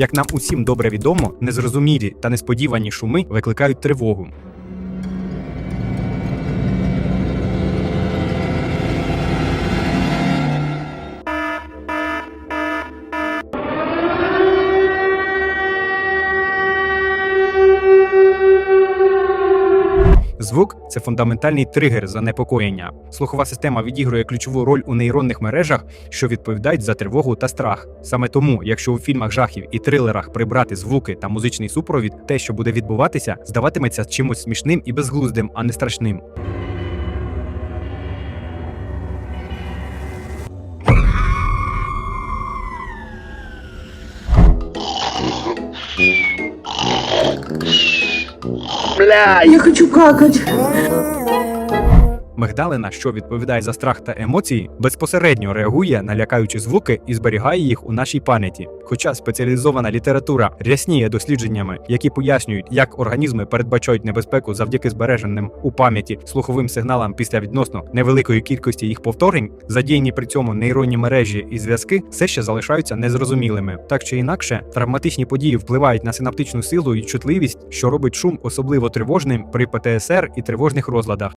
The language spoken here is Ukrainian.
Як нам усім добре відомо, незрозумілі та несподівані шуми викликають тривогу. Звук це фундаментальний тригер занепокоєння. Слухова система відігрує ключову роль у нейронних мережах, що відповідають за тривогу та страх. Саме тому, якщо у фільмах жахів і трилерах прибрати звуки та музичний супровід, те, що буде відбуватися, здаватиметься чимось смішним і безглуздим, а не страшним. Бля, я хочу какать. Мигдалина, що відповідає за страх та емоції, безпосередньо реагує на лякаючі звуки і зберігає їх у нашій пам'яті. Хоча спеціалізована література рясніє дослідженнями, які пояснюють, як організми передбачають небезпеку завдяки збереженим у пам'яті слуховим сигналам після відносно невеликої кількості їх повторень, задіяні при цьому нейронні мережі і зв'язки все ще залишаються незрозумілими. Так чи інакше, травматичні події впливають на синаптичну силу і чутливість, що робить шум особливо тривожним при ПТСР і тривожних розладах.